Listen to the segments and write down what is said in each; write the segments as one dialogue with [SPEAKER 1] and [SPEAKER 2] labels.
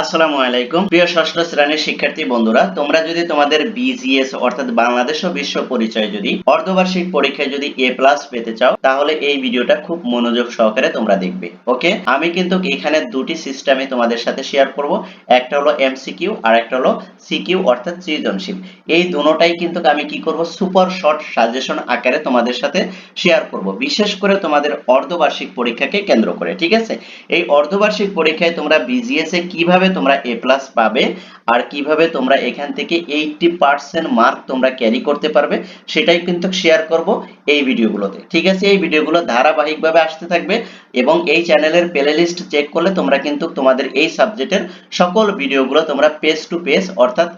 [SPEAKER 1] আসসালামু আলাইকুম। প্রিয় ষষ্ঠ শ্রেণির শিক্ষার্থী বন্ধুরা, তোমরা যদি তোমাদের বিজিএস অর্থাৎ বাংলাদেশ ও বিশ্ব পরিচয় যদি অর্ধবার্ষিক পরীক্ষায় যদি এ প্লাস পেতে চাও, তাহলে এই ভিডিওটা খুব মনোযোগ সহকারে তোমরা দেখবে। ওকে আমি কিন্তু এখানে দুটি সিস্টেমে তোমাদের সাথে শেয়ার করব। একটা হলো এমসিকিউ আর একটা হলো সিকিউ অর্থাৎ সৃজনশীল। এই দুটোটাই কিন্তু আমি কি করব? সুপার শর্ট সাজেশন আকারে তোমাদের সাথে শেয়ার করব। বিশেষ করে তোমাদের অর্ধবার্ষিক পরীক্ষাকে কেন্দ্র করে, ঠিক আছে? এই অর্ধবার্ষিক পরীক্ষায় তোমরা বিজিএস এ কীভাবে তোমরা এ প্লাস পাবে আর কীভাবে তোমরা এখান থেকে এইটটি পার্সেন্ট মার্ক তোমরা ক্যারি করতে পারবে, সেটাই কিন্তু শেয়ার করব। এই ভিডিওগুলোতে। ঠিক আছে, এই ভিডিওগুলো ধারাবাহিকভাবে আসতে থাকবে এবং এই চ্যানেলের প্লে লিস্ট চেক করলে তোমরা কিন্তু তোমাদের এই সাবজেক্টের সকল ভিডিওগুলো তোমরা পেজ টু পেজ অর্থাৎ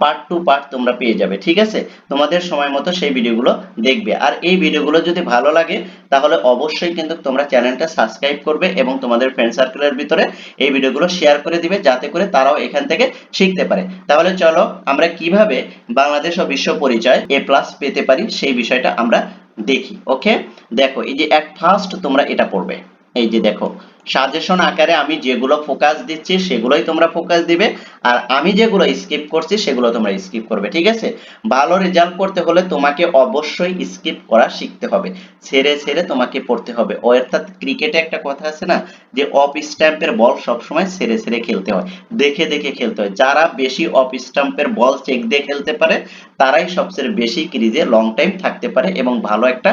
[SPEAKER 1] পার্ট টু পার্ট তোমরা পেয়ে যাবে। ঠিক আছে? তোমাদের সময় মতো সেই ভিডিওগুলো দেখবে। আর এই ভিডিওগুলো যদি ভালো লাগে, তাহলে অবশ্যই কিন্তু তোমরা চ্যানেলটা সাবস্ক্রাইব করবে এবং তোমাদের ফ্রেন্ড সার্কেলের ভিতরে এই ভিডিওগুলো শেয়ার করে দিবে, যাতে করে তারাও এখান থেকে শিখতে পারে। তাহলে চলো, আমরা কীভাবে বাংলাদেশ ও বিশ্ব পরিচয় এ প্লাস পেতে পারি, সেই বিষয়টা আমরা দেখি ওকে দেখো এই যে এক ফার্স্ট তোমরা এটা পড়বে। এই যে দেখো সাজেশন আকারে আমি যেগুলো ফোকাস দিচ্ছি, সেগুলোই তোমরা ফোকাস দিবে। আর আমি যেগুলো স্কিপ করছি, সেগুলো তোমরা স্কিপ করবে, ঠিক আছে? ভালো রেজাল্ট করতে হলে তোমাকে অবশ্যই স্কিপ করা শিখতে হবে। ছেড়ে ছেড়ে তোমাকে পড়তে হবে। অর্থাৎ ক্রিকেটে একটা কথা আছে না, যে অফ স্ট্যাম্পের বল সবসময় ছেড়ে ছেড়ে খেলতে হয়। দেখে দেখে খেলতে হয়। যারা বেশি অফ স্ট্যাম্পের বল চেক দিয়ে খেলতে পারে, তারাই সবচেয়ে বেশি ক্রিজে লং টাইম থাকতে পারে এবং ভালো একটা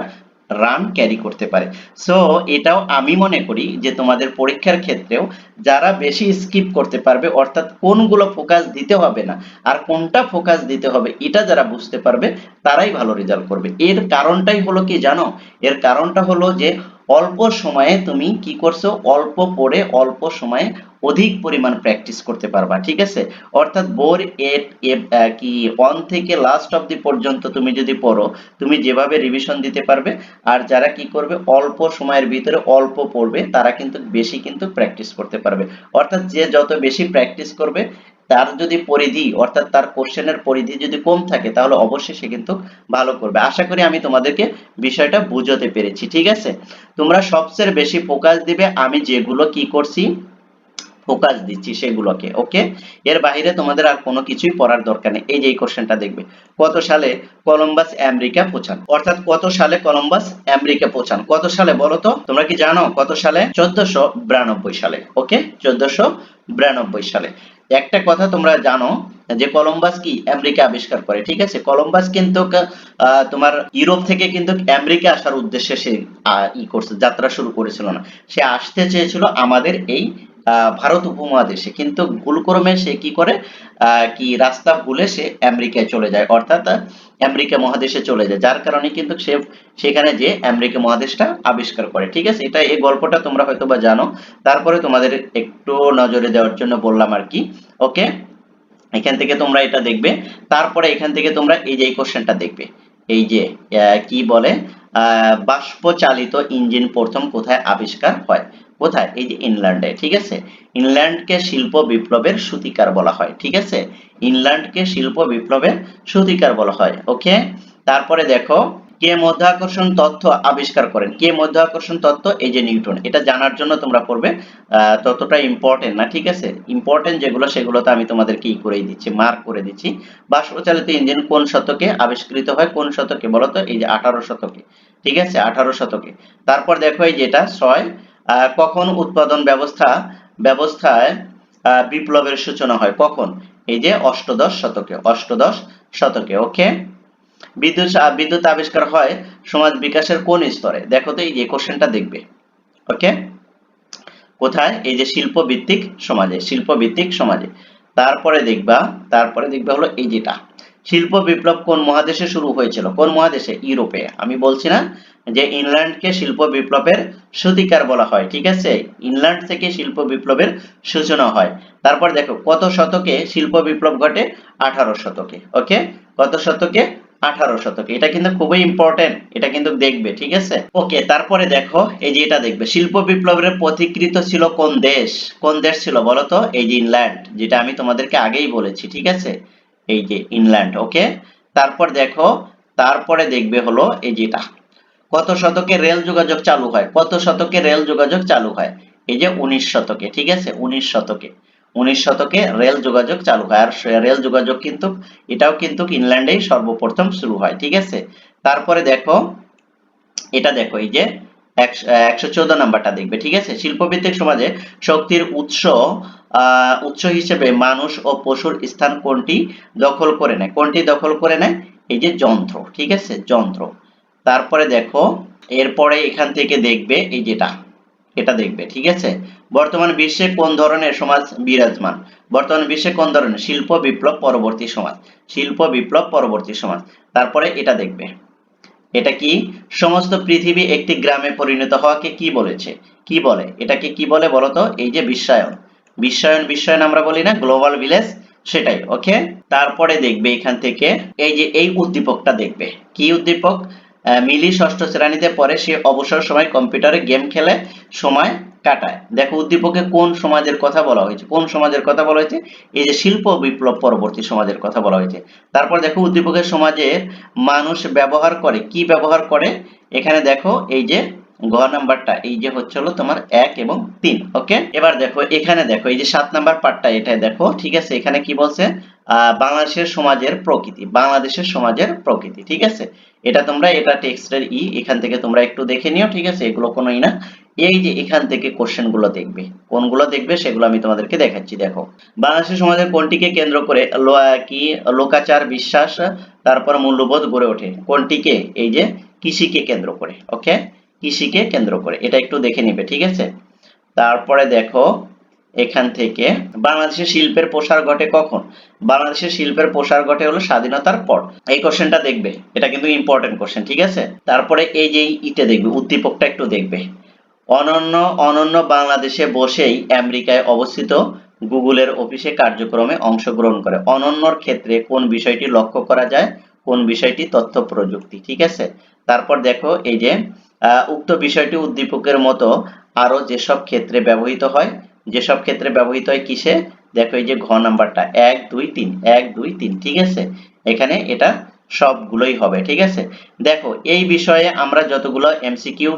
[SPEAKER 1] রান ক্যারি করতে পারে। সো এটাও আমি মনে করি যে তোমাদের পরীক্ষার ক্ষেত্রেও যারা বেশি স্কিপ করতে পারবে, অর্থাৎ কোনগুলো ফোকাস দিতে হবে না, আর কোনটা ফোকাস দিতে হবে, এটা যারা বুঝতে পারবে, তারাই ভালো রেজাল্ট করবে। এর কারণটাই হলো কি জানো? এর কারণটা হলো যে অল্প সময়ে তুমি কি করছ? অল্প পড়ে অল্প সময়ে অধিক পরিমাণ প্র্যাকটিস করতে পারবা, ঠিক আছে? অর্থাৎ বোর এট কি ওয়ান থেকে লাস্ট অবধি পর্যন্ত তুমি যদি পড়ো, তুমি যেভাবে রিভিশন দিতে পারবে, আর যারা কি করবে, অল্প সময়ের ভিতরে অল্প পড়বে, তারা কিন্তু বেশি কিন্তু প্র্যাকটিস করতে পারবে। অর্থাৎ যে যত বেশি প্র্যাকটিস করবে, তার যদি পরিধি, অর্থাৎ তার কোশ্চেনের পরিধি যদি কম থাকে, তাহলে অবশ্যই সে কিন্তু ভালো করবে। আশা করি আমি তোমাদেরকে বিষয়টা বুঝাতে পেরেছি, ঠিক আছে? তোমরা সবচেয়ে বেশি ফোকাস দিবে আমি যেগুলো কি করছি ফোকাস দিচ্ছি সেগুলোকে ওকে এর বাইরে তোমাদের আর কোনো কিছুই পড়ার দরকার নেই। এই যে এই কোশ্চেনটা দেখবে, কত সালে কলম্বাস আমেরিকা পৌঁছান? অর্থাৎ কত সালে কলম্বাস আমেরিকা পৌঁছান? কত সালে বলো তো? তোমরা কি জানো কত সালে? চোদ্দশো বিরানব্বই সালে ওকে চোদ্দশো বিরানব্বই সালে। একটা কথা তোমরা জানো যে কলম্বাস কি? আমেরিকা আবিষ্কার করে, ঠিক আছে? কলম্বাস কিন্তু তোমার ইউরোপ থেকে কিন্তু আমেরিকা আসার উদ্দেশ্যে সে ই করছে, যাত্রা শুরু করেছিল না। সে আসতে চেয়েছিল আমাদের এই ভারত উপমহাদেশে। কিন্তু ভুলক্রমে সে কি করে? কি রাস্তা ভুলে সে আমেরিকায় চলে যায়। অর্থাৎ আমেরিকা মহাদেশে চলে যায়। যার কারণে কিন্তু সে, সেখানে যে আমেরিকা মহাদেশটা আবিষ্কার করে। ঠিক আছে? এটা এই গল্পটা তোমরা হয়তো বা জানো। তারপরে তোমাদের একটু নজরে দেওয়ার জন্য বললাম আর কি। ওকে? এখান থেকে তোমরা এটা দেখবে। তারপরে এখান থেকে তোমরা এই যে, এই কোশ্চেনটা দেখবে। এই যে কি বলে? বাষ্প চালিত ইঞ্জিন প্রথম কোথায় আবিষ্কার হয়? কোথায়? এই যে ইংল্যান্ডে ঠিক আছে? ইংল্যান্ডকে শিল্প বিপ্লবের সূতিকার বলা হয়, ঠিক আছে? ইংল্যান্ডকে শিল্প বিপ্লবের সূতিকার বলা হয়, ওকে? তারপরে দেখো, কে মধ্যাকর্ষণ তত্ত্ব আবিষ্কার করেন? কে মধ্যাকর্ষণ তত্ত্ব? এই যে নিউটন, এটা জানার জন্য তোমরা পড়বে ততটা ইম্পর্টেন্ট না, ঠিক আছে? ইম্পর্টেন্ট যেগুলো সেগুলো তো আমি তোমাদের কি করেই দিচ্ছি মার্ক করে দিচ্ছি। বাষ্পচালিত ইঞ্জিন কোন শতকে আবিষ্কৃত হয়? কোন শতকে বলতো? এই যে আঠারো শতকে, ঠিক আছে? আঠারো শতকে। তারপর দেখো এই যেটা ছয় কখন উৎপাদন ব্যবস্থা, ব্যবস্থায় বিপ্লবের সূচনা হয়? কখন? এই যে অষ্টদশ শতকে অষ্টদশ শতকে ওকে বিদ্যুৎ বিদ্যুৎ আবিষ্কার হয় সমাজ বিকাশের কোন স্তরে? দেখো তো এই যে কোশ্চেনটা দেখবে ওকে কোথায়? এই যে শিল্প ভিত্তিক সমাজে শিল্প ভিত্তিক সমাজে। তারপরে দেখবা তারপরে দেখবা হলো এই যেটা। শিল্প বিপ্লব কোন মহাদেশে শুরু হয়েছিল? কোন মহাদেশে? ইউরোপে। আমি বলছি না যে ইংল্যান্ডকে শিল্প বিপ্লবের সূতিকার বলা হয়, ঠিক আছে? ইংল্যান্ড থেকে শিল্প বিপ্লবের সূচনা হয়। তারপর দেখো, কত শতকে শিল্প বিপ্লব ঘটে? আঠারো শতকে ওকে কত শতকে? আঠারো শতকে। এটা কিন্তু খুবই ইম্পর্টেন্ট এটা কিন্তু দেখবে, ঠিক আছে? ওকে তারপরে দেখো, এই যে এটা দেখবে, শিল্প বিপ্লবের পথিকৃত ছিল কোন দেশ? কোন দেশ ছিল বলতো এই যে ইংল্যান্ড, যেটা আমি তোমাদেরকে আগেই বলেছি, ঠিক আছে? এই যে ইংল্যান্ড ওকে তারপর দেখো, তারপরে দেখবে হলো এই যেটা। কত শতকে রেল যোগাযোগ চালু হয়? কত শতকে রেল যোগাযোগ চালু হয়? এই যে উনিশ শতকে, ঠিক আছে? উনিশ শতকে। উনিশ শতকে রেল যোগাযোগ চালু হয়। আর রেল যোগাযোগ কিন্তু, এটাও কিন্তু ইংল্যান্ডেই সর্বপ্রথম শুরু হয়, ঠিক আছে? তারপরে দেখো, এটা দেখো, এই যে একশো চোদ্দ নাম্বারটা দেখবে, ঠিক আছে? শিল্পভিত্তিক সমাজে শক্তির উৎস উৎস হিসেবে মানুষ ও পশুর স্থান কোনটি দখল করে নেয়? কোনটি দখল করে নেয়? এই যে যন্ত্র, ঠিক আছে? যন্ত্র। তারপরে দেখো, এরপরে এখান থেকে দেখবে, এই যেটা, এটা দেখবে, ঠিক আছে? বর্তমান বিশ্বে কোন ধরনের সমাজ বিরাজমান? বর্তমান বিশ্বে কোন ধরনের? শিল্প বিপ্লব পরবর্তী সমাজ। শিল্প বিপ্লব পরবর্তী সমাজ। তারপরে এটা দেখবে। এটা কি? সমস্ত পৃথিবী একটি গ্রামে পরিণত হওয়াকে কি বলেছে? কি বলে? এটাকে কি বলে বলতো? এই যে বিশ্বায়ন। বিশ্বায়ন বিশ্বায়ন আমরা বলি না, গ্লোবাল ভিলেজ সেটাই ওকে তারপরে দেখবে এখান থেকে, এই যে এই উদ্দীপকটা দেখবে। কি উদ্দীপক? মিলি ষষ্ঠ শ্রেণীতে পরে সে অবসর সময় কম্পিউটারে গেম খেলে, সময় কাটায়। দেখো উদ্দীপকে কোন সমাজের কথা বলা হয়েছে, কোন সমাজের কথা বলা হয়েছে? এই যে শিল্প বিপ্লব পরবর্তী সমাজের কথা বলা হয়েছে। তারপর দেখো উদ্দীপকের সমাজের মানুষ ব্যবহার করে, কি ব্যবহার করে? এখানে দেখো এই যে ঘ নাম্বারটা, এই যে হচ্ছে হলো তোমার এক এবং তিন, ওকে? এবার দেখো, এখানে দেখো, এই যে সাত নাম্বার পার্টটা এটা দেখো, ঠিক আছে? এখানে কি বলছে? বাংলাদেশের সমাজের প্রকৃতি, বাংলাদেশের সমাজের প্রকৃতি, ঠিক আছে? এটা তোমরা, এটা টেক্সটের ই, এখান থেকে তোমরা একটু দেখে নিও, ঠিক আছে? এগুলো কোনোই না। এই যে এখান থেকে কোশ্চেনগুলো দেখবে, কোনগুলো দেখবে সেগুলো আমি তোমাদেরকে দেখাচ্ছি, দেখো। বাংলাদেশের সমাজের কোনটিকে কেন্দ্র করে কি? লোকাচার, বিশ্বাস, তারপর মূল্যবোধ গড়ে ওঠে। কোনটিকে? এই যে কৃষিকে কেন্দ্র করে, ওকে? কৃষিকে কেন্দ্র করে। এটা একটু দেখে নিবে, ঠিক আছে? তারপরে দেখো, এখান থেকে বাংলাদেশের শিল্পের প্রসার ঘটে কখন? বাংলাদেশের শিল্পের প্রসার ঘটে হলো স্বাধীনতার পর। এই কোশ্চেনটা দেখবে। এটা কিন্তু ইম্পর্টেন্ট কোশ্চেন ঠিক আছে? তারপরে এই যে ইটে দেখবে, উদ্দীপকটা একটু দেখবে। অনন্য অনন্য বাংলাদেশে বসেই আমেরিকায় অবস্থিত গুগলের অফিসে কার্যক্রমে অংশগ্রহণ করে। অনন্যর ক্ষেত্রে কোন বিষয়টি লক্ষ্য করা যায়? কোন বিষয়টি? তথ্য প্রযুক্তি, ঠিক আছে? তারপর দেখো এই যে উক্ত বিষয়টি উদ্দীপকের মতো আরও যেসব ক্ষেত্রে ব্যবহৃত হয়, যেসব ক্ষেত্রে ব্যবহৃত হয় কিসে? দেখো এই যে ঘ নাম্বারটা, এক, দুই, তিন, এক, দুই, তিন, ঠিক আছে? এখানে এটা সবগুলোই হবে, ঠিক আছে? দেখো, এই বিষয়ে আমরা যতগুলো এমসিকিউ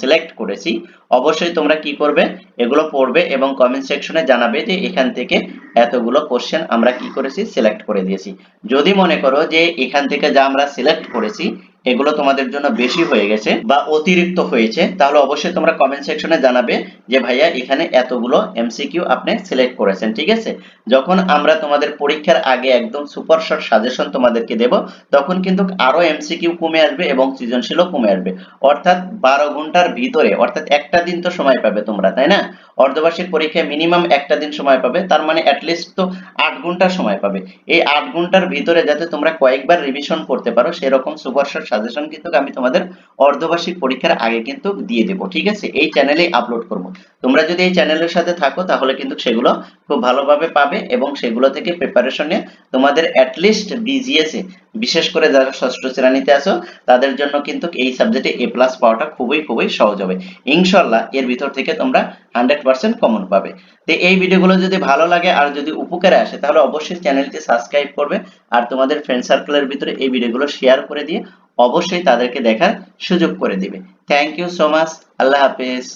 [SPEAKER 1] সিলেক্ট করেছি, অবশ্যই তোমরা কি করবে? এগুলো পড়বে এবং কমেন্ট সেকশনে জানাবে যে এখান থেকে এতগুলো কোশ্চেন আমরা কি করেছি? সিলেক্ট করে দিয়েছি। যদি মনে করো যে এখান থেকে যা আমরা সিলেক্ট করেছি এগুলো তোমাদের জন্য বেশি হয়ে গেছে বা অতিরিক্ত হয়েছে, তাহলে অবশ্যই তোমরা কমেন্ট সেকশনে জানাবে যে ভাইয়া এখানে এতগুলো এমসিকিউ আপনি সিলেক্ট করেছেন, ঠিক আছে? যখন আমরা তোমাদের পরীক্ষার আগে একদম সুপার শর্ট সাজেশন তোমাদেরকে দেব, তখন কিন্তু আরও এমসিকিউ কমে আসবে এবং সৃজনশীলও কমে আসবে। অর্থাৎ বারো ঘণ্টার ভিতরে, অর্থাৎ একটা দিন তো সময় পাবে তোমরা, তাই না? অর্ধবার্ষিক পরীক্ষায় মিনিমাম একটা দিন সময় পাবে, তার মানে অ্যাটলিস্ট তো আট ঘণ্টা সময় পাবে। এই আট ঘণ্টার ভিতরে যাতে তোমরা কয়েকবার রিভিশন করতে পারো, সেরকম সুপার শর্ট সাজেশন কিন্তু আমি তোমাদের অর্ধবার্ষিক পরীক্ষার আগে কিন্তু দিয়ে দেবো, ঠিক আছে? এই চ্যানেলে আপলোড করব। তোমরা যদি এই চ্যানেলের সাথে থাকো, তাহলে কিন্তু সেগুলো খুব ভালোভাবে পাবে এবং সেগুলো থেকে প্রিপারেশন তোমাদের অ্যাটলিস্ট লিস্ট এ বিশেষ করে যারা ষষ্ঠ শ্রেণীতে আছো, তাদের জন্য কিন্তু এই সাবজেক্টে এ প্লাস পাওয়াটা খুবই খুবই সহজ হবে। ইনশাল্লাহ এর ভিতর থেকে তোমরা হান্ড্রেড পার্সেন্ট কমন পাবে। তো এই ভিডিওগুলো যদি ভালো লাগে আর যদি উপকারে আসে, তাহলে অবশ্যই চ্যানেলটি সাবস্ক্রাইব করবে আর তোমাদের ফ্রেন্ড সার্কেলের ভিতরে এই ভিডিওগুলো শেয়ার করে দিয়ে অবশ্যই তাদেরকে দেখার সুযোগ করে দিবে। থ্যাংক ইউ সো মাচ আল্লাহ হাফেজ।